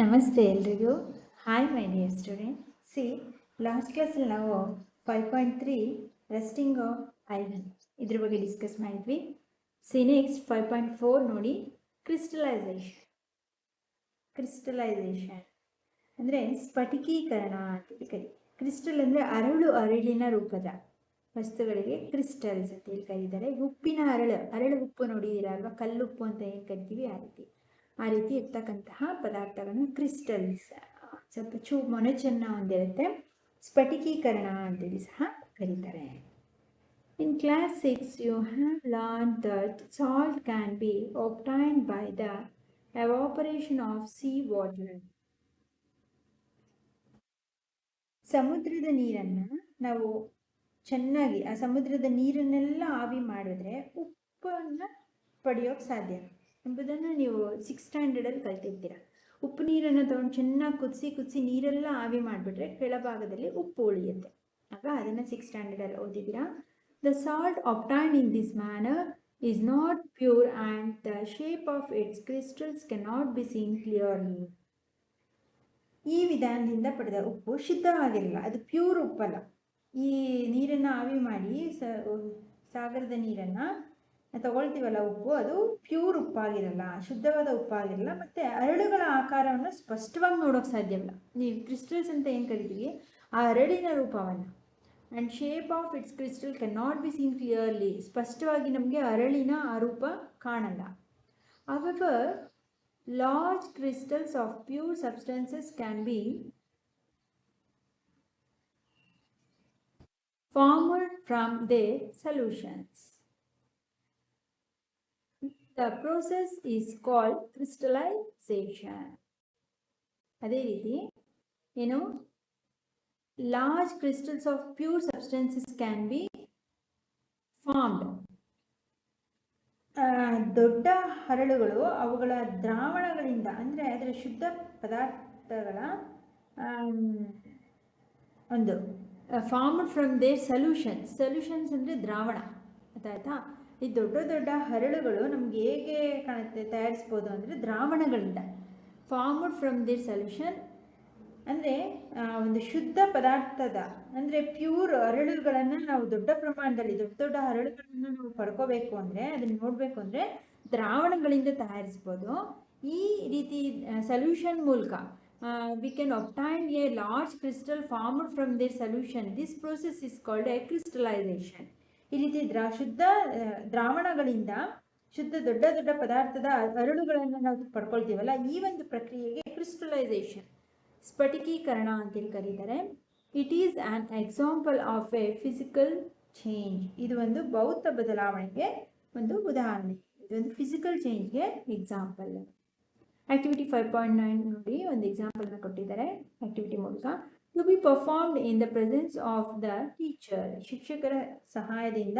ನಮಸ್ತೆ ಎಲ್ರಿಗೂ. Hi my dear students last ಕ್ಲಾಸಲ್ಲಿ ನಾವು five point three rusting of iron ಇದ್ರ ಬಗ್ಗೆ ಡಿಸ್ಕಸ್ ಮಾಡಿದ್ವಿ. See next five point four ನೋಡಿ ಕ್ರಿಸ್ಟಲೈಸೇಷನ್ ಕ್ರಿಸ್ಟಲೈಸೇಷನ್ ಅಂದರೆ ಸ್ಫಟಿಕೀಕರಣ ಅಂತ ಕರಿ. ಕ್ರಿಸ್ಟಲ್ ಅಂದರೆ ಅರಳು ಅರಳಿನ ರೂಪದ ವಸ್ತುಗಳಿಗೆ ಕ್ರಿಸ್ಟಲ್ಸ್ ಅಂತ ಹೇಳಿ ಕರೀತಾರೆ. ಉಪ್ಪಿನ ಅರಳು ಅರಳು ಉಪ್ಪು ನೋಡಿದ್ದೀರಾ ಅಲ್ವಾ ಕಲ್ಲುಪ್ಪು ಅಂತ ಏನು ಕರಿತೀವಿ? ಆ ರೀತಿ. ಆ ರೀತಿ ಇರ್ತಕ್ಕಂತಹ ಪದಾರ್ಥಗಳನ್ನು ಕ್ರಿಸ್ಟಲ್ಸ್ ಸ್ವಲ್ಪ ಚೂ ಚೆನ್ನ ಹೊಂದಿರುತ್ತೆ ಸ್ಫಟಿಕೀಕರಣ ಅಂತೇಳಿ ಸಹ ಕರೀತಾರೆ. In class six you have learn that salt can be obtain by the evaporation of sea water ಸಮುದ್ರದ ನೀರನ್ನು ನಾವು ಚೆನ್ನಾಗಿ, ಆ ಸಮುದ್ರದ ನೀರನ್ನೆಲ್ಲ ಆವಿ ಮಾಡಿದ್ರೆ ಉಪ್ಪನ್ನು ಪಡೆಯೋಕ್ಕೆ ಸಾಧ್ಯ. ಎಂಬುದನ್ನು ನೀವು ಸಿಕ್ಸ್ ಸ್ಟ್ಯಾಂಡರ್ಡಲ್ಲಿ ಕಲ್ತಿರ್ತೀರ. ಉಪ್ಪು ನೀರನ್ನು ತೊಗೊಂಡು ಚೆನ್ನಾಗಿ ಕುದಿಸಿ ಕುದಿಸಿ ನೀರೆಲ್ಲ ಆವಿ ಮಾಡಿಬಿಟ್ರೆ ಕೆಳಭಾಗದಲ್ಲಿ ಉಪ್ಪು ಉಳಿಯುತ್ತೆ. ಆಗ ಅದನ್ನು ಸಿಕ್ಸ್ ಸ್ಟ್ಯಾಂಡರ್ಡಲ್ಲಿ ಓದಿದ್ದೀರಾ. The salt obtain in this manner is not pure and the shape of its crystals can not be seen clearly ಈ ವಿಧಾನದಿಂದ ಪಡೆದ ಉಪ್ಪು ಶುದ್ಧವಾಗಿರಲ್ಲ. ಅದು ಪ್ಯೂರ್ ಉಪ್ಪಲ್ಲ. ಈ ನೀರನ್ನು ಆವಿ ಮಾಡಿ ಸಾಗರದ ನೀರನ್ನು ತಗೊಳ್ತೀವಲ್ಲ ಉಪ್ಪು, ಅದು ಪ್ಯೂರ್ ಉಪ್ಪಾಗಿರಲ್ಲ, ಶುದ್ಧವಾದ ಉಪ್ಪಾಗಿರಲ್ಲ, ಮತ್ತು ಅರಳುಗಳ ಆಕಾರವನ್ನು ಸ್ಪಷ್ಟವಾಗಿ ನೋಡೋಕೆ ಸಾಧ್ಯವಿಲ್ಲ. ನೀವು ಕ್ರಿಸ್ಟಲ್ಸ್ ಅಂತ ಏನು ಕರಿತೀವಿ? ಆ ಅರಳಿನ ರೂಪವನ್ನು. And shape of its crystal can not be seen clearly ಸ್ಪಷ್ಟವಾಗಿ ನಮಗೆ ಅರಳಿನ ಆ ರೂಪ ಕಾಣಲ್ಲ. Our large crystals of pure substances can be formed from their solutions. The process is called crystallization. ಅದೇ ರೀತಿ, ಏನು? Large crystals of pure substances can be formed ದೊಡ್ಡ ಹರಳುಗಳು, ಅವುಗಳ ದ್ರಾವಣಗಳಿಂದ, ಅಂದರೆ ಅದರ ಶುದ್ಧ ಪದಾರ್ಥಗಳ ಒಂದು formed from their solutions solutions ಅಂದರೆ ದ್ರಾವಣ. ಗೊತ್ತಾಯ್ತಾ ಈ ದೊಡ್ಡ ದೊಡ್ಡ ಹರಳುಗಳು ನಮ್ಗೆ ಹೇಗೆ ಕಾಣುತ್ತೆ, ತಯಾರಿಸ್ಬೋದು ಅಂದರೆ ದ್ರಾವಣಗಳಿಂದ. ಫಾರ್ಮ್ಡ್ ಫ್ರಮ್ ದಿರ್ ಸೊಲ್ಯೂಷನ್ ಅಂದರೆ ಒಂದು ಶುದ್ಧ ಪದಾರ್ಥದ, ಅಂದರೆ ಪ್ಯೂರ್ ಹರಳುಗಳನ್ನು ನಾವು ದೊಡ್ಡ ಪ್ರಮಾಣದಲ್ಲಿ, ದೊಡ್ಡ ದೊಡ್ಡ ಹರಳುಗಳನ್ನು ನಾವು ಪಡ್ಕೋಬೇಕು ಅಂದರೆ, ಅದನ್ನು ನೋಡಬೇಕು ಅಂದರೆ ದ್ರಾವಣಗಳಿಂದ ತಯಾರಿಸ್ಬೋದು. ಈ ರೀತಿ ಸೊಲ್ಯೂಷನ್ ಮೂಲಕ we can obtain a large crystal formed from their solution this process is called a crystallization ಈ ರೀತಿ ದ್ರಾ, ಶುದ್ಧ ದ್ರಾವಣಗಳಿಂದ ಶುದ್ಧ ದೊಡ್ಡ ದೊಡ್ಡ ಪದಾರ್ಥದ ಅರಳುಗಳನ್ನು ನಾವು ಪಡ್ಕೊಳ್ತೀವಲ್ಲ, ಈ ಒಂದು ಪ್ರಕ್ರಿಯೆಗೆ ಕ್ರಿಸ್ಟಲೈಸೇಷನ್ ಸ್ಫಟಿಕೀಕರಣ ಅಂತೇಳಿ ಕರೀತಾರೆ. It is an example of a physical change ಇದು ಒಂದು ಭೌತ ಬದಲಾವಣೆಗೆ ಒಂದು ಉದಾಹರಣೆ. ಇದೊಂದು physical ಚೇಂಜ್ಗೆ example activity five point nine ನೋಡಿ ಒಂದು ಎಕ್ಸಾಂಪಲ್ನ ಕೊಟ್ಟಿದ್ದಾರೆ. ಆಕ್ಟಿವಿಟಿ ಮೂಲಕ. To be performed in the presence of the teacher ಶಿಕ್ಷಕರ ಸಹಾಯದಿಂದ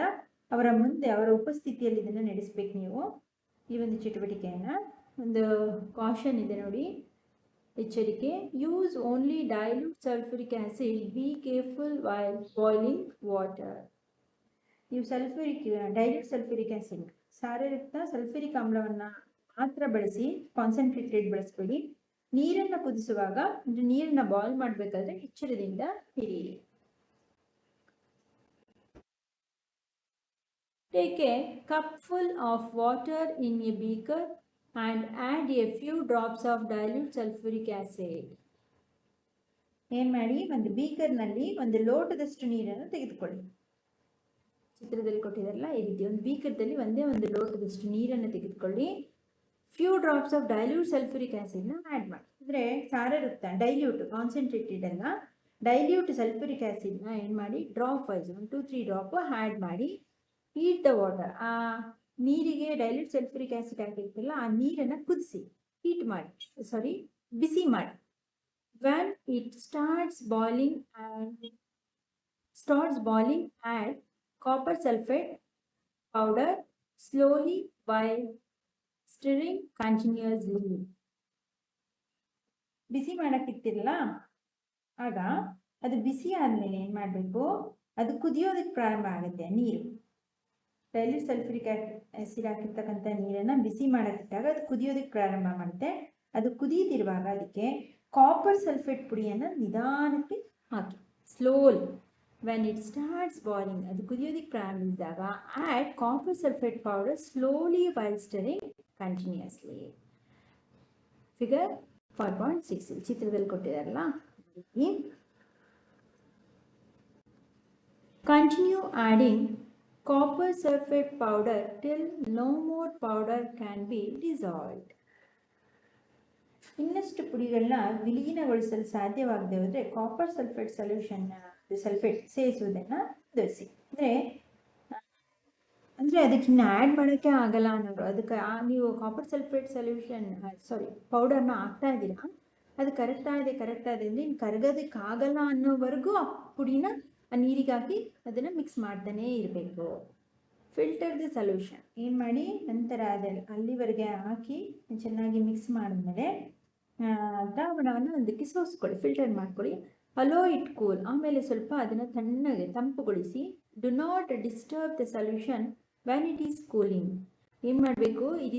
ಅವರ ಮುಂದೆ, ಅವರ ಉಪಸ್ಥಿತಿಯಲ್ಲಿ ಇದನ್ನು ನಡೆಸಬೇಕು ನೀವು. ಈ ಒಂದು ಚಟುವಟಿಕೆಯನ್ನು, ಒಂದು ಕಾಷನ್ ಇದೆ ನೋಡಿ. ಎಚ್ಚರಿಕೆ. Use only dilute sulphuric acid be careful while boiling water ನೀವು ಸಲ್ಫ್ಯೂರಿಕ್ ಡೈಲ್ಯೂಟ್ ಸಲ್ಫ್ಯೂರಿಕ್ ಆ್ಯಸಿಡ್ ಸಾರಯುಕ್ತ ಸಲ್ಫ್ಯೂರಿಕ್ ಆಮ್ಲವನ್ನು ಮಾತ್ರ ಬಳಸಿ ಕಾನ್ಸಂಟ್ರೇಟೆಡ್ ಬಳಸಬೇಡಿ ನೀರನ್ನು ಕುದಿಸುವಾಗ ನೀರನ್ನು ಬಾಯ್ಲ್ ಮಾಡಬೇಕಾದ್ರೆ ಎಚ್ಚರದಿಂದ ಹಿರಿಯಿರಿ Take cupful of water in a beaker and add a few drops of dilute sulfuric acid. ಏನು ಮಾಡಿ? ಒಂದು ಬೀಕರ್ನಲ್ಲಿ ಒಂದು ಲೋಟದಷ್ಟು ನೀರನ್ನು ತೆಗೆದುಕೊಳ್ಳಿ. ಚಿತ್ರದಲ್ಲಿ ಕೊಟ್ಟಿದ್ದಾರಲ್ಲ, ಈ ರೀತಿ ಒಂದು ಬೀಕರ್ದಲ್ಲಿ ಒಂದೇ ಒಂದು ಲೋಟದಷ್ಟು ನೀರನ್ನು ತೆಗೆದುಕೊಳ್ಳಿ. Few drops of dilute sulphuric ಆ್ಯಸಿಡ್ನ add ಮಾಡಿ. ಅಂದರೆ ಸಾರಯುಕ್ತ ಡೈಲ್ಯೂಟ್ ಕಾನ್ಸಂಟ್ರೇಟೆಡ್ ಅಲ್ಲ ಡೈಲ್ಯೂಟ್ ಸಲ್ಫ್ಯೂರಿಕ್ ಆ್ಯಸಿಡ್ನ ಏನು ಮಾಡಿ dropwise one two three drop add ಮಾಡಿ ಹೀಟ್ ದ ವಾಟರ್ ಆ ನೀರಿಗೆ ಡೈಲ್ಯೂಟ್ ಸಲ್ಫ್ಯೂರಿಕ್ ಆ್ಯಸಿಡ್ ಹಾಕಿರ್ತಲ್ಲ ಆ ನೀರನ್ನು ಕುದಿಸಿ ಹೀಟ್ ಮಾಡಿ ಸಾರಿ ಬಿಸಿ ಮಾಡಿ. When it starts boiling and starts boiling add copper sulphate powder slowly by stirring continuously ಬಿಸಿ ಮಾಡಕ್ಕಿಟ್ಟಿರಲ್ಲ ಆಗ ಅದು ಬಿಸಿ ಆದಮೇಲೆ ಏನು ಮಾಡಬೇಕು? ಅದು ಕುದಿಯೋದಕ್ಕೆ ಪ್ರಾರಂಭ ಆಗುತ್ತೆ, ನೀರು. ಡೈಲಿ ಸಲ್ಫ್ಯೂರಿಕ್ ಆಸಿಡ್ ಹಾಕಿರ್ತಕ್ಕಂಥ ನೀರನ್ನು ಬಿಸಿ ಮಾಡೋಕ್ಕಿಟ್ಟಾಗ ಅದು ಕುದಿಯೋದಕ್ಕೆ ಪ್ರಾರಂಭ ಮಾಡುತ್ತೆ. ಅದು ಕುದೀತಿರುವಾಗ ಅದಕ್ಕೆ ಕಾಪರ್ ಸಲ್ಫೇಟ್ ಪುಡಿಯನ್ನು ನಿಧಾನಕ್ಕೆ ಹಾಕಿ. Slowly when it starts boiling ಅದು ಕುದಿಯೋದಕ್ಕೆ ಪ್ರಾರಂಭಿಸಿದಾಗ add copper sulphate powder slowly while stirring continuously figure five point six ಚಿತ್ರದಲ್ಲಿ ಕೊಟ್ಟಿದಾರಲ್ಲ? Continue adding copper sulphate powder till no more powder can be dissolved ಇನ್ನಷ್ಟು ಪುಡಿಗಳನ್ನ ವಿಲೀನಗೊಳಿಸಲು ಸಾಧ್ಯವಾಗದೆ ಹೋದರೆ ಕಾಪರ್ ಸಲ್ಫೇಟ್ ಸೊಲ್ಯೂಷನ್ ಸಲ್ಫೇಟ್ ಸೇರಿಸುವುದನ್ನು ಧರಿಸಿ ಅಂದರೆ ಅಂದರೆ ಅದಕ್ಕೆ ಇನ್ನು ಆ್ಯಡ್ ಮಾಡೋಕ್ಕೆ ಆಗಲ್ಲ ಅನ್ನೋರು. ಅದಕ್ಕೆ ನೀವು ಕಾಪರ್ ಸಲ್ಫೇಟ್ ಸೊಲ್ಯೂಷನ್ ಸಾರಿ ಪೌಡರ್ನ ಹಾಕ್ತಾ ಇದ್ದೀರಾ? ಅದು ಕರೆಕ್ಟಾಗಿದೆ ಕರೆಕ್ಟಾಗಿದೆ ಅಂದರೆ ಇನ್ನು ಕರಗೋದಕ್ಕೆ ಆಗಲ್ಲ ಅನ್ನೋವರೆಗೂ ಆ ಪುಡಿನ, ಆ ನೀರಿಗಾಗಿ ಅದನ್ನು ಮಿಕ್ಸ್ ಮಾಡ್ತಾನೇ ಇರಬೇಕು. ಫಿಲ್ಟರ್ ದ ಸೊಲ್ಯೂಷನ್ ಏನು ಮಾಡಿ? ನಂತರ ಅದನ್ನು ಅಲ್ಲಿವರೆಗೆ ಹಾಕಿ ಚೆನ್ನಾಗಿ ಮಿಕ್ಸ್ ಮಾಡಿದ್ಮೇಲೆ ದ್ರಾವಣವನ್ನು ಒಂದಕ್ಕೆ ಸೋಸ್ಕೊಳ್ಳಿ. ಫಿಲ್ಟರ್ ಮಾಡ್ಕೊಳ್ಳಿ. ಅಲೋ ಇಟ್ ಕೂಲ್ ಆಮೇಲೆ ಸ್ವಲ್ಪ ಅದನ್ನು ತಣ್ಣಗೆ ತಂಪುಗೊಳಿಸಿ do not disturb the solution it is cooling ಏನು ಮಾಡಬೇಕು? ಈ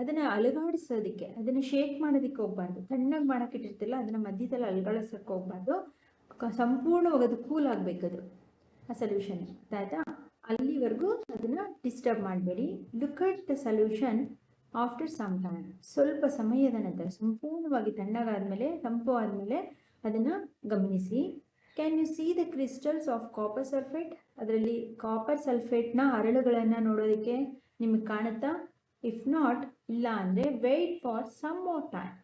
ಅದನ್ನು ಅಲುಗಾಡಿಸೋದಕ್ಕೆ, ಅದನ್ನು ಶೇಕ್ ಮಾಡೋದಕ್ಕೆ ಹೋಗ್ಬಾರ್ದು. ತಣ್ಣಗೆ ಮಾಡೋಕೆ ಇಟ್ಟಿರ್ತಿಲ್ಲ, ಅದನ್ನು ಮಧ್ಯದಲ್ಲಿ ಅಲುಗಾಡಿಸೋಕೆ ಹೋಗ್ಬಾರ್ದು. ಸಂಪೂರ್ಣವಾಗಿ ಅದು ಕೂಲ್ ಆಗಬೇಕದು ಆ ಸೊಲ್ಯೂಷನ್ ಆಯಿತಾ? ಅಲ್ಲಿವರೆಗೂ ಅದನ್ನು ಡಿಸ್ಟರ್ಬ್ ಮಾಡಬೇಡಿ. Look at the solution after some time ಸ್ವಲ್ಪ ಸಮಯದ ನಂತರ, ಸಂಪೂರ್ಣವಾಗಿ ತಣ್ಣಗಾದಮೇಲೆ ತಂಪು ಆದಮೇಲೆ ಅದನ್ನು ಗಮನಿಸಿ. Can you see the crystals of copper sulphate ಅದರಲ್ಲಿ ಕಾಪರ್ ಸಲ್ಫೇಟ್ನ ಹರಳುಗಳನ್ನು ನೋಡೋದಕ್ಕೆ ನಿಮಗೆ ಕಾಣುತ್ತಾ? ಇಫ್ ನಾಟ್ ಇಲ್ಲ ಅಂದರೆ wait for some more time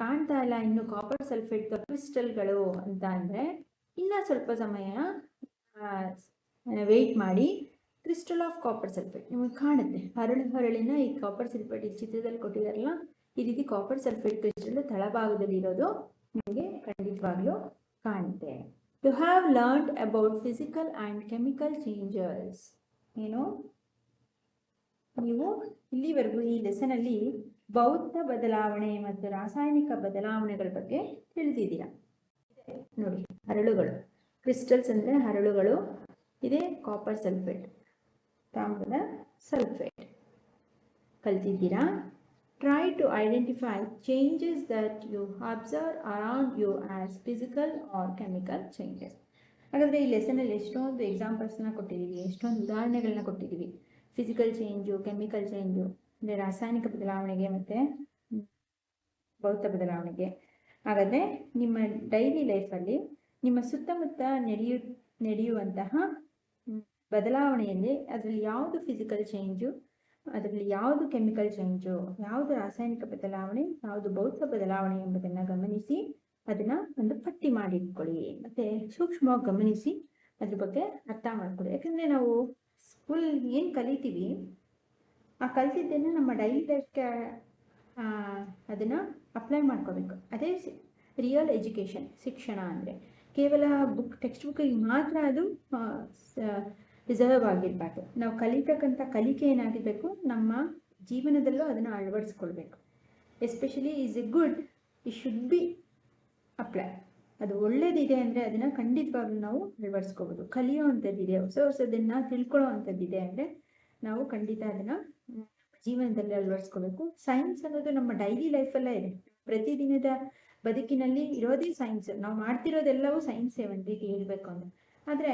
ಕಾಣ್ತಾ ಇಲ್ಲ ಇನ್ನು ಕಾಪರ್ ಸಲ್ಫೇಟ್ ಕ್ರಿಸ್ಟಲ್ಗಳು ಅಂತ ಅಂದರೆ ಇನ್ನೂ ಸ್ವಲ್ಪ ಸಮಯ ವೆಯ್ಟ್ ಮಾಡಿ. ಕ್ರಿಸ್ಟಲ್ ಆಫ್ ಕಾಪರ್ ಸಲ್ಫೇಟ್ ನಿಮಗೆ ಕಾಣುತ್ತೆ. ಹರಳು ಹರಳಿನ ಈ ಕಾಪರ್ ಸಲ್ಫೇಟ್ ಈ ಚಿತ್ರದಲ್ಲಿ ಕೊಟ್ಟಿದಾರಲ್ಲ, ಈ ರೀತಿ ಕಾಪರ್ ಸಲ್ಫೇಟ್ ಕ್ರಿಸ್ಟಲ್ ತಳಭಾಗದಲ್ಲಿ ಇರೋದು ನಿಮಗೆ ಖಂಡಿತವಾಗ್ಲೂ ಕಾಣುತ್ತೆ you have learned about physical and chemical changes ಏನು ನೀವು ಇಲ್ಲಿವರೆಗೂ ಈ ಲೆಸನಲ್ಲಿ ಭೌತ ಬದಲಾವಣೆ ಮತ್ತು ರಾಸಾಯನಿಕ ಬದಲಾವಣೆಗಳ ಬಗ್ಗೆ ತಿಳಿದಿದ್ದೀರಾ? ನೋಡಿ, ಹರಳುಗಳು ಕ್ರಿಸ್ಟಲ್ಸ್ ಅಂದರೆ ಹರಳುಗಳು, ಇದೆ ಕಾಪರ್ ಸಲ್ಫೇಟ್ ತಾಮ್ರದ ಸಲ್ಫೇಟ್ ಕಲ್ತಿದ್ದೀರಾ? Try to identify changes that you observe around you as physical or chemical changes ಹಾಗಾದರೆ ಈ ಲೆಸನಲ್ಲಿ ಎಷ್ಟೊಂದು ಎಕ್ಸಾಂಪಲ್ಸ್ನ ಕೊಟ್ಟಿದ್ದೀವಿ ಎಷ್ಟೊಂದು ಉದಾಹರಣೆಗಳನ್ನ ಕೊಟ್ಟಿದ್ದೀವಿ ಫಿಸಿಕಲ್ ಚೇಂಜು ಕೆಮಿಕಲ್ ಚೇಂಜು ಅಂದರೆ ರಾಸಾಯನಿಕ ಬದಲಾವಣೆಗೆ ಮತ್ತು ಭೌತ ಬದಲಾವಣೆಗೆ. ಹಾಗಾದರೆ ನಿಮ್ಮ ಡೈಲಿ ಲೈಫಲ್ಲಿ ನಿಮ್ಮ ಸುತ್ತಮುತ್ತ ನಡೆಯು, ನಡೆಯುವಂತಹ ಬದಲಾವಣೆಯಲ್ಲಿ ಅದರಲ್ಲಿ ಯಾವುದು ಫಿಸಿಕಲ್ ಚೇಂಜು ಅದರಲ್ಲಿ ಯಾವುದು ಕೆಮಿಕಲ್ ಚೇಂಜು, ಯಾವುದು ರಾಸಾಯನಿಕ ಬದಲಾವಣೆ, ಯಾವುದು ಭೌತಿಕ ಬದಲಾವಣೆ ಎಂಬುದನ್ನ ಗಮನಿಸಿ ಅದನ್ನ ಒಂದು ಪಟ್ಟಿ ಮಾಡಿಟ್ಕೊಳ್ಳಿ. ಮತ್ತೆ ಸೂಕ್ಷ್ಮವಾಗಿ ಗಮನಿಸಿ ಅದ್ರ ಬಗ್ಗೆ ಅರ್ಥ ಮಾಡ್ಕೊಳ್ಳಿ. ಯಾಕಂದ್ರೆ ನಾವು ಸ್ಕೂಲ್ ಏನು ಕಲಿತೀವಿ, ಆ ಕಲ್ತಿದ್ದನ್ನು ನಮ್ಮ ಡೈಲಿ ಲೈಫ್ಗೆ ಅದನ್ನ ಅಪ್ಲೈ ಮಾಡ್ಕೋಬೇಕು. ಅದೇ ರಿಯಲ್ ಎಜುಕೇಷನ್ ಶಿಕ್ಷಣ ಅಂದ್ರೆ. ಕೇವಲ ಬುಕ್ ಟೆಕ್ಸ್ಟ್ ಬುಕ್ಕಿಗೆ ಮಾತ್ರ ಅದು ರಿಸರ್ವ್ ಆಗಿರಬಾರ್ದು ನಾವು ಕಲಿತಕ್ಕಂಥ ಕಲಿಕೆ ಏನಾಗಿರಬೇಕು? ನಮ್ಮ ಜೀವನದಲ್ಲೂ ಅದನ್ನು ಅಳವಡಿಸ್ಕೊಳ್ಬೇಕು. Especially is a good it should be apply ಅದು ಒಳ್ಳೇದಿದೆ ಅಂದರೆ ಅದನ್ನು ಖಂಡಿತವಾಗ್ಲೂ ನಾವು ಅಳವಡಿಸ್ಕೋಬೋದು ಕಲಿಯೋವಂಥದ್ದಿದೆ ಹೊಸ ಹೊಸದನ್ನು ತಿಳ್ಕೊಳ್ಳೋ ಅಂಥದ್ದಿದೆ ಅಂದರೆ ನಾವು ಖಂಡಿತ ಅದನ್ನು ಜೀವನದಲ್ಲಿ ಅಳವಡಿಸ್ಕೋಬೇಕು ಸೈನ್ಸ್ ಅನ್ನೋದು ನಮ್ಮ ಡೈಲಿ ಲೈಫಲ್ಲೇ ಇದೆ. ಪ್ರತಿದಿನದ ಬದುಕಿನಲ್ಲಿ ಇರೋದೇ ಸೈನ್ಸ್ ನಾವು ಮಾಡ್ತಿರೋದೆಲ್ಲವೂ ಸೈನ್ಸೇ ರೀತಿ ಹೇಳಬೇಕು ಅಂದರೆ. ಆದರೆ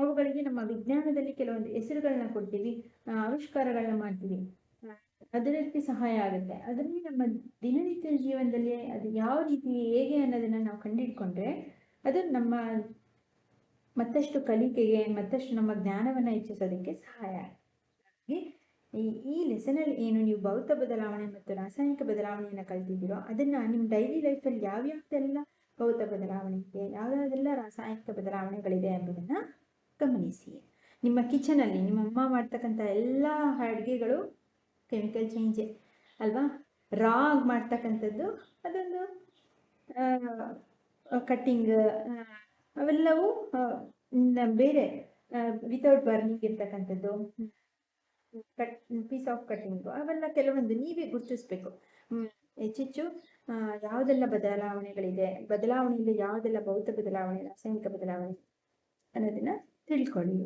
ಅವುಗಳಿಗೆ ನಮ್ಮ ವಿಜ್ಞಾನದಲ್ಲಿ ಕೆಲವೊಂದು ಹೆಸರುಗಳನ್ನ ಕೊಡ್ತೀವಿ ಆವಿಷ್ಕಾರಗಳನ್ನ ಮಾಡ್ತೀವಿ. ಅದಕ್ಕೆ ಸಹಾಯ ಆಗುತ್ತೆ. ಅದರಲ್ಲಿ ನಮ್ಮ ದಿನನಿತ್ಯ ಜೀವನದಲ್ಲಿ ಅದು ಯಾವ ರೀತಿ ಹೇಗೆ ಅನ್ನೋದನ್ನ ನಾವು ಕಂಡಿಡ್ಕೊಂಡ್ರೆ ಅದು ನಮ್ಮ ಮತ್ತಷ್ಟು ಕಲಿಕೆಗೆ, ಮತ್ತಷ್ಟು ನಮ್ಮ ಜ್ಞಾನವನ್ನ ಹೆಚ್ಚಿಸೋದಕ್ಕೆ ಸಹಾಯ ಆಗುತ್ತೆ. ಈ ಈ ಲೆಸನಲ್ಲಿ ಏನು ನೀವು ಭೌತ ಬದಲಾವಣೆ ಮತ್ತು ರಾಸಾಯನಿಕ ಬದಲಾವಣೆಯನ್ನು ಕಲ್ತಿದ್ದೀರೋ ಅದನ್ನ ನಿಮ್ಮ ಡೈಲಿ ಲೈಫಲ್ಲಿ ಯಾವ್ಯಾವ್ದೆಲ್ಲ ಭೌತ ಬದಲಾವಣೆ ಇದೆ, ಯಾವ್ಯಾವ್ದೆಲ್ಲ ರಾಸಾಯನಿಕ ಬದಲಾವಣೆಗಳಿದೆ ಎಂಬುದನ್ನು ಗಮನಿಸಿ. ನಿಮ್ಮ ಕಿಚನಲ್ಲಿ ನಿಮ್ಮ ಅಮ್ಮ ಮಾಡ್ತಕ್ಕಂಥ ಎಲ್ಲ ಅಡುಗೆಗಳು ಕೆಮಿಕಲ್ ಚೇಂಜೆ ಅಲ್ವಾ? ರಾ ಮಾಡ್ತಕ್ಕಂಥದ್ದು ಅದೊಂದು ಕಟ್ಟಿಂಗ್ ಅವೆಲ್ಲವೂ ಬೇರೆ ವಿತೌಟ್ ಬರ್ನಿಂಗ್ ಇರ್ತಕ್ಕಂಥದ್ದು. ಕಟ್ ಪೀಸ್ ಆಫ್ ಕಟ್ಟಿಂಗ್ ಅವೆಲ್ಲ ಕೆಲವೊಂದು ನೀವೇ ಗುರುತಿಸ್ಬೇಕು. ಹೆಚ್ಚೆಚ್ಚು ಯಾವುದೆಲ್ಲ ಬದಲಾವಣೆಗಳಿದೆ? ಬದಲಾವಣೆಯಲ್ಲಿ ಯಾವುದೆಲ್ಲ ಭೌತ ಬದಲಾವಣೆ, ರಾಸಾಯನಿಕ ಬದಲಾವಣೆ ಅನ್ನೋದನ್ನ ತಿಳ್ಕೊಳ್ಳಿ.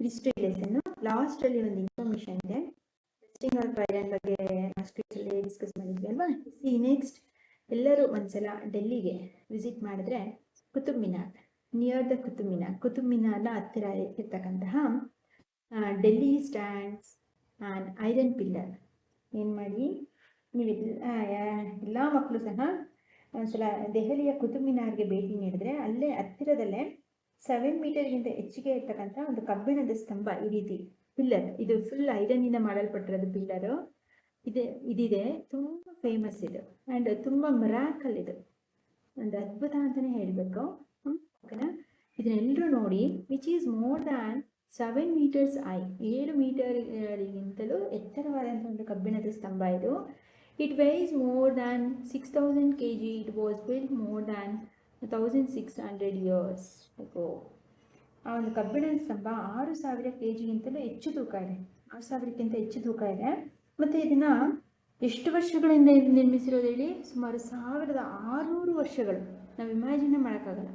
ಇದಿಷ್ಟು ಲಾಸ್ಟ್ ಲಾಸ್ಟಲ್ಲಿ ಒಂದು ಇನ್ಫಾರ್ಮೇಶನ್ ಇದೆ. ವೆಸ್ಟಿಂಗ್ ಆಫ್ ಐರನ್ ಬಗ್ಗೆ ಡಿಸ್ಕಸ್ ಮಾಡಿದ್ವಿ ಅಲ್ವಾ? ಈ ನೆಕ್ಸ್ಟ್ ಎಲ್ಲರೂ ಒಂದ್ಸಲ ಡೆಲ್ಲಿಗೆ ವಿಸಿಟ್ ಮಾಡಿದ್ರೆ ಕುತುಬ್ ಮಿನಾರ್ ನಿಯರ್ ದ ಕುತುಬ್ ಮಿನಾರ್ ಕುತುಬ್ ಮಿನಾರ್ನ ಹತ್ತಿರ ಇರ್ತಕ್ಕಂತಹ Delhi stands and iron pillar ಏನು ಮಾಡಿ ನೀವೆಲ್ಲ ಎಲ್ಲ ಮಕ್ಕಳು ಸಹ ಒಂದ್ಸಲ ದೆಹಲಿಯ ಕುತುಬ್ ಮಿನಾರ್ಗೆ ಭೇಟಿ ನೀಡಿದ್ರೆ ಅಲ್ಲೇ ಹತ್ತಿರದಲ್ಲೇ ಸೆವೆನ್ ಮೀಟರ್ಗಿಂತ ಹೆಚ್ಚಿಗೆ ಇರ್ತಕ್ಕಂಥ ಒಂದು ಕಬ್ಬಿಣದ ಸ್ತಂಭ ಈ ರೀತಿ ಪಿಲ್ಲರ್. ಇದು ಫುಲ್ ಐರನ್ನಿಂದ ಮಾಡಲ್ಪಟ್ಟಿರೋದು ಪಿಲ್ಲರು. ಇದೆ, ಇದಿದೆ. ತುಂಬ ಫೇಮಸ್ ಇದು. ಆ್ಯಂಡ್ ತುಂಬ ಮರಾಕಲ್ ಇದು. ಒಂದು ಅದ್ಭುತ ಅಂತಲೇ ಹೇಳಬೇಕು. ಓಕೆನಾ? ಇದನ್ನೆಲ್ಲರೂ ನೋಡಿ which is more than seven metres high ಏಳು ಮೀಟರ್ಗಿಂತಲೂ ಎತ್ತರವಾದಂಥ ಒಂದು ಕಬ್ಬಿಣದ ಸ್ತಂಭ ಇದು. It weighs more than six thousand K G it was build more than thousand six hundred years ago ಆ ಒಂದು ಕಬ್ಬಿಣದ ಸ್ತಂಭ ಆರು ಸಾವಿರ ಕೆ ಜಿಗಿಂತಲೂ ಹೆಚ್ಚು ತೂಕ ಇದೆ. ಆರು ಸಾವಿರಕ್ಕಿಂತ ಹೆಚ್ಚು ತೂಕ ಇದೆ. ಮತ್ತು ಇದನ್ನು ಎಷ್ಟು ವರ್ಷಗಳಿಂದ ಇದು ನಿರ್ಮಿಸಿರೋದು ಹೇಳಿ? ಸುಮಾರು ಸಾವಿರದ ಆರುನೂರು ವರ್ಷಗಳು. ನಾವು ಇಮ್ಯಾಜಿನೇ ಮಾಡೋಕ್ಕಾಗಲ್ಲ.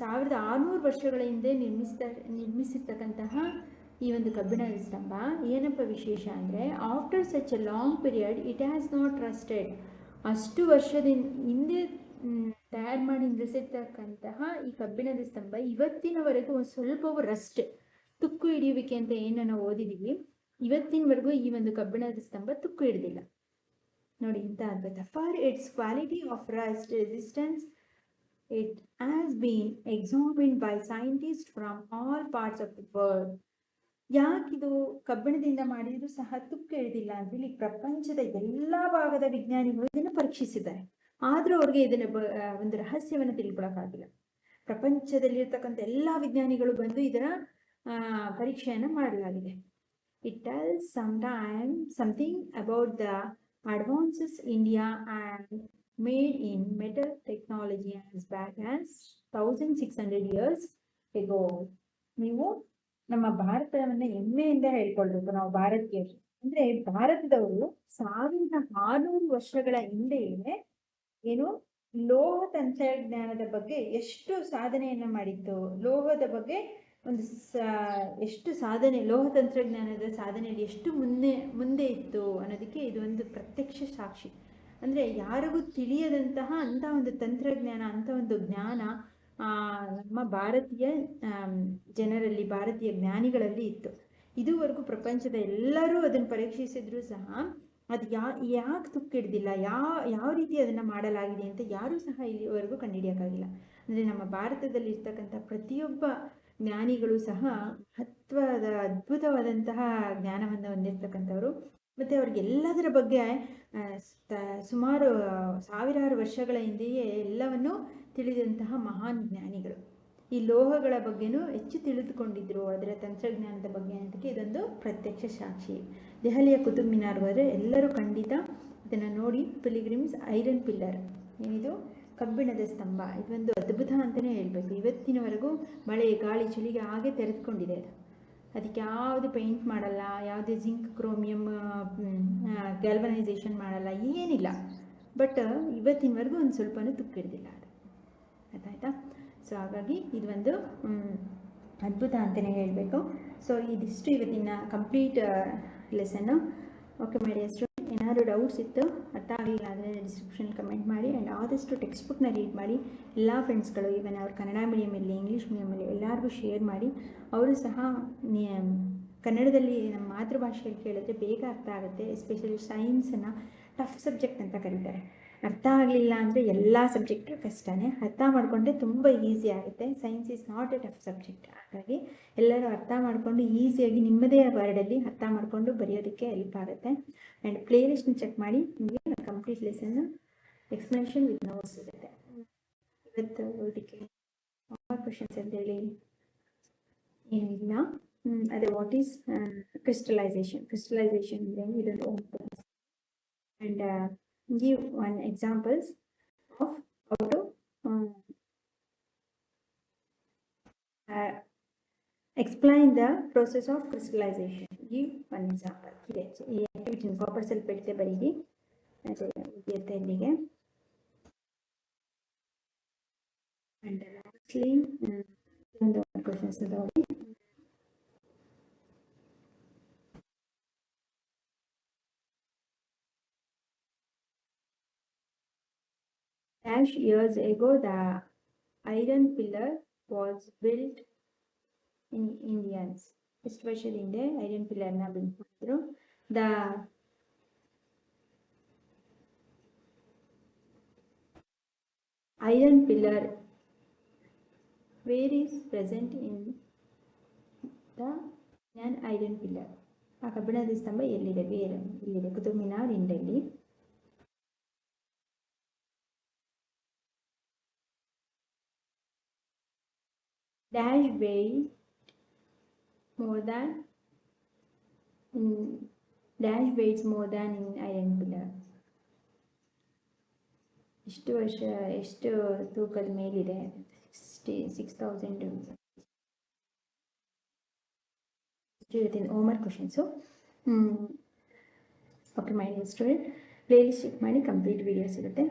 ಸಾವಿರದ ಆರುನೂರು ವರ್ಷಗಳ ಹಿಂದೆ ನಿರ್ಮಿಸಿದ, ನಿರ್ಮಿಸಿರ್ತಕ್ಕಂತಹ ಈ ಒಂದು ಕಬ್ಬಿಣದ ಸ್ತಂಭ ಏನಪ್ಪ ವಿಶೇಷ ಅಂದರೆ after such a long period it has not trusted ಅಷ್ಟು ವರ್ಷದಿಂದ ಹಿಂದೆ ತಯಾರು ಮಾಡಿ ನಿಲ್ಲಿಸಿರ್ತಕ್ಕಂತಹ ಈ ಕಬ್ಬಿಣದ ಸ್ತಂಭ ಇವತ್ತಿನವರೆಗೂ ಒಂದು ರಸ್ಟ್ ತುಕ್ಕು ಹಿಡಿಯುವಿಕೆ ಅಂತ ಏನು ನಾವು ಓದಿದ್ದೀವಿ ಇವತ್ತಿನವರೆಗೂ ಈ ಒಂದು ಕಬ್ಬಿಣದ ಸ್ತಂಭ ತುಕ್ಕು ಹಿಡಿದಿಲ್ಲ. ನೋಡಿ ಇಂಥ ಅದ್ಭುತ. For its quality of rust resistance it has been examine by scientist from all parts of the world ಯಾಕಿದು ಕಬ್ಬಿಣದಿಂದ ಮಾಡಿದ್ರು ಸಹ ತುಕ್ಕು ಹಿಡಿದಿಲ್ಲ ಅಂತೇಳಿ ಪ್ರಪಂಚದ ಎಲ್ಲ ಭಾಗದ ವಿಜ್ಞಾನಿಗಳು ಇದನ್ನು ಪರೀಕ್ಷಿಸಿದ್ದಾರೆ. ಆದರೂ ಅವ್ರಿಗೆ ಇದನ್ನ ಒಂದು ರಹಸ್ಯವನ್ನು ತಿಳ್ಕೊಳಕ್ಕಾಗಿಲ್ಲ. ಪ್ರಪಂಚದಲ್ಲಿರ್ತಕ್ಕಂಥ ಎಲ್ಲ ವಿಜ್ಞಾನಿಗಳು ಬಂದು ಇದರ ಪರೀಕ್ಷೆಯನ್ನು ಮಾಡಲಾಗಿದೆ. It tells some time something about the advances India and made in metal technology as back as thousand six hundred years ago ನೀವು ನಮ್ಮ ಭಾರತವನ್ನು ಹೆಮ್ಮೆಯಿಂದ ಹೇಳ್ಕೊಳ್ಬೇಕು. ನಾವು ಭಾರತೀಯರು. ಅಂದ್ರೆ ಭಾರತದವರು ಸಾವಿರದ ಆರುನೂರು ವರ್ಷಗಳ ಹಿಂದೆಯೇ ಏನು? ಲೋಹ ತಂತ್ರಜ್ಞಾನದ ಬಗ್ಗೆ ಎಷ್ಟು ಸಾಧನೆಯನ್ನ ಮಾಡಿತ್ತು? ಲೋಹದ ಬಗ್ಗೆ ಒಂದು ಸ, ಎಷ್ಟು ಸಾಧನೆ, ಲೋಹ ತಂತ್ರಜ್ಞಾನದ ಸಾಧನೆಯಲ್ಲಿ ಎಷ್ಟು ಮುನ್ನೆ ಮುಂದೆ ಇತ್ತು ಅನ್ನೋದಕ್ಕೆ ಇದು ಒಂದು ಪ್ರತ್ಯಕ್ಷ ಸಾಕ್ಷಿ. ಅಂದರೆ ಯಾರಿಗೂ ತಿಳಿಯದಂತಹ ಅಂಥ ಒಂದು ತಂತ್ರಜ್ಞಾನ, ಅಂಥ ಒಂದು ಜ್ಞಾನ ನಮ್ಮ ಭಾರತೀಯ ಜನರಲ್ಲಿ, ಭಾರತೀಯ ಜ್ಞಾನಿಗಳಲ್ಲಿ ಇತ್ತು. ಇದುವರೆಗೂ ಪ್ರಪಂಚದ ಎಲ್ಲರೂ ಅದನ್ನು ಪರೀಕ್ಷಿಸಿದ್ರು ಸಹ ಅದು ಯಾ, ಯಾಕೆ ತುಕ್ಕಿಡ್ದಿಲ್ಲ ಯಾವ ಯಾವ ರೀತಿ ಅದನ್ನು ಮಾಡಲಾಗಿದೆ ಅಂತ ಯಾರೂ ಸಹ ಇಲ್ಲಿವರೆಗೂ ಕಂಡುಹಿಡಿಯೋಕ್ಕಾಗಿಲ್ಲ. ಅಂದರೆ ನಮ್ಮ ಭಾರತದಲ್ಲಿ ಇರ್ತಕ್ಕಂಥ ಪ್ರತಿಯೊಬ್ಬ ಜ್ಞಾನಿಗಳು ಸಹ ಮಹತ್ವದ ಅದ್ಭುತವಾದಂತಹ ಜ್ಞಾನವನ್ನು ಹೊಂದಿರ್ತಕ್ಕಂಥವ್ರು. ಮತ್ತು ಅವ್ರಿಗೆಲ್ಲದರ ಬಗ್ಗೆ ಸುಮಾರು ಸಾವಿರಾರು ವರ್ಷಗಳ ಹಿಂದೆಯೇ ಎಲ್ಲವನ್ನು ತಿಳಿದಂತಹ ಮಹಾನ್ ಜ್ಞಾನಿಗಳು. ಈ ಲೋಹಗಳ ಬಗ್ಗೆನೂ ಹೆಚ್ಚು ತಿಳಿದುಕೊಂಡಿದ್ರು, ಅದರ ತಂತ್ರಜ್ಞಾನದ ಬಗ್ಗೆ ಅನ್ನೋದಕ್ಕೆ ಇದೊಂದು ಪ್ರತ್ಯಕ್ಷ ಸಾಕ್ಷಿ. ದೆಹಲಿಯ ಕುತುಬ್ ಮಿನಾರ್ ಹೋದರೆ ಎಲ್ಲರೂ ಖಂಡಿತ ಇದನ್ನು ನೋಡಿ ಪಿಲಿಗ್ರಿಮ್ಸ್ ಐರನ್ ಪಿಲ್ಲರ್. ಏನಿದು? ಕಬ್ಬಿಣದ ಸ್ತಂಭ. ಇದೊಂದು ಅದ್ಭುತ ಅಂತಲೇ ಹೇಳಬೇಕು. ಇವತ್ತಿನವರೆಗೂ ಮಳೆ, ಗಾಳಿ, ಚಳಿಗೆ ಹಾಗೆ ತೆರೆದುಕೊಂಡಿದೆ ಅದು. ಅದಕ್ಕೆ ಯಾವುದು ಪೇಂಟ್ ಮಾಡಲ್ಲ, ಯಾವುದೇ ಜಿಂಕ್ ಕ್ರೋಮಿಯಮ್ ಗ್ಯಾಲ್ವನೈಸೇಷನ್ ಮಾಡಲ್ಲ, ಏನಿಲ್ಲ. ಬಟ್ ಇವತ್ತಿನವರೆಗೂ ಒಂದು ಸ್ವಲ್ಪನೂ ತುಕ್ಕಿಡ್ದಿಲ್ಲ ಅದು. ಆಯ್ತಾಯ್ತಾ ಸೊ ಹಾಗಾಗಿ ಇದು ಒಂದು ಅದ್ಭುತ ಅಂತಲೇ ಹೇಳಬೇಕು. ಸೊ ಇದಿಷ್ಟು ಇವತ್ತಿನ ಕಂಪ್ಲೀಟ್ ಲೆಸನ್ನು ಓಕೆ ಮೇಡಮ್ ಎಷ್ಟು ಏನಾದರೂ ಡೌಟ್ಸ್ ಇತ್ತು, ಅರ್ಥ ಆಗಲಿಲ್ಲ ಅಂದರೆ ಡಿಸ್ಕ್ರಿಪ್ಷನ್ ಕಮೆಂಟ್ ಮಾಡಿ ಆ್ಯಂಡ್ ಆದಷ್ಟು ಟೆಕ್ಸ್ಟ್ ಬುಕ್ನ ರೀಡ್ ಮಾಡಿ. ಎಲ್ಲ ಫ್ರೆಂಡ್ಸ್ಗಳು ಈವನ್ ಅವ್ರು ಕನ್ನಡ ಮೀಡಿಯಮಲ್ಲಿ ಇಂಗ್ಲೀಷ್ ಮೀಡಿಯಮಲ್ಲಿ ಎಲ್ಲರಿಗೂ ಶೇರ್ ಮಾಡಿ. ಅವರು ಸಹ ಕನ್ನಡದಲ್ಲಿ ನಮ್ಮ ಮಾತೃಭಾಷೆಯಲ್ಲಿ ಕೇಳಿದ್ರೆ ಬೇಗ ಅರ್ಥ ಆಗುತ್ತೆ ಎಸ್ಪೆಷಲಿ ಸೈನ್ಸನ್ನು ಟಫ್ ಸಬ್ಜೆಕ್ಟ್ ಅಂತ ಕರೀತಾರೆ. ಅರ್ಥ ಆಗಲಿಲ್ಲ ಅಂದರೆ ಎಲ್ಲ ಸಬ್ಜೆಕ್ಟು ಕಷ್ಟನೇ. ಅರ್ಥ ಮಾಡಿಕೊಂಡ್ರೆ ತುಂಬ ಈಸಿ ಆಗುತ್ತೆ. Science is not a tough subject ಹಾಗಾಗಿ ಎಲ್ಲರೂ ಅರ್ಥ ಮಾಡಿಕೊಂಡು ಈಸಿಯಾಗಿ ನಿಮ್ಮದೇ ವರ್ಡಲ್ಲಿ ಅರ್ಥ ಮಾಡಿಕೊಂಡು ಬರೆಯೋದಕ್ಕೆ ಹೆಲ್ಪ್ ಆಗುತ್ತೆ. ಆ್ಯಂಡ್ ಪ್ಲೇ ಲಿಸ್ಟ್ನ ಚೆಕ್ ಮಾಡಿ, ನಿಮಗೆ ಕಂಪ್ಲೀಟ್ ಲೆಸನ್ನು ಎಕ್ಸ್ಪ್ಲನೇಷನ್ ವಿತ್ ನೋಟ್ಸ್ ಸಿಗುತ್ತೆ. ಇವತ್ತು ಇದಕ್ಕೆ ಕ್ವಶನ್ಸ್ ಅಂತೇಳಿ ಏನಿಲ್ಲ ಅದೇ ವಾಟ್ ಈಸ್ ಕ್ರಿಸ್ಟಲೈಸೇಷನ್ ಕ್ರಿಸ್ಟಲೈಸೇಷನ್ ಇದೊಂದು and give one examples of how to um, uh, explain the process of crystallization. Give one example. ಇದೆ ಈ ಆಕ್ಟಿವಿಟಿ ಕಾಪರ್ ಸೆಲ್ ಪೆಟ್ಟಿಗೆ ಬರೀರಿ ಅದೇ ಉಳಿಯುತ್ತೆ ಇಲ್ಲಿಗೆ ಆ್ಯಂಡ್ ಲಾಸ್ಟ್ಲಿ ಒಂದು ಕ್ವಶನ್ಸ್ ನೋಡಿ dash years ago the iron pillar was built in Indians ಎಷ್ಟು ವರ್ಷದ ಹಿಂದೆ ಐರನ್ ಪಿಲ್ಲರ್ನ ಬಿಲ್ಟ್ ಮಾಡಿದ್ರು the iron pillar, where is present in the an iron pillar? ಆ ಕಬ್ಬಿಣದ ಸ್ತಂಭ ಎಲ್ಲಿದೆ ಬೇರೆ ಇಲ್ಲಿದೆ Qutub Minar in Delhi dash weight more than in dash weights more than in iron pillar ಎಷ್ಟು ವರ್ಷ ಎಷ್ಟು ತೂಕದ ಮೇಲಿದೆ ಸಿಕ್ಸ್ಟಿ ಸಿಕ್ಸ್ ತೌಸಂಡ್ ಇರುತ್ತೆ homework questions okay my student playlist check ಮಾಡಿ ಕಂಪ್ಲೀಟ್ ವೀಡಿಯೋಸ್ ಇರುತ್ತೆ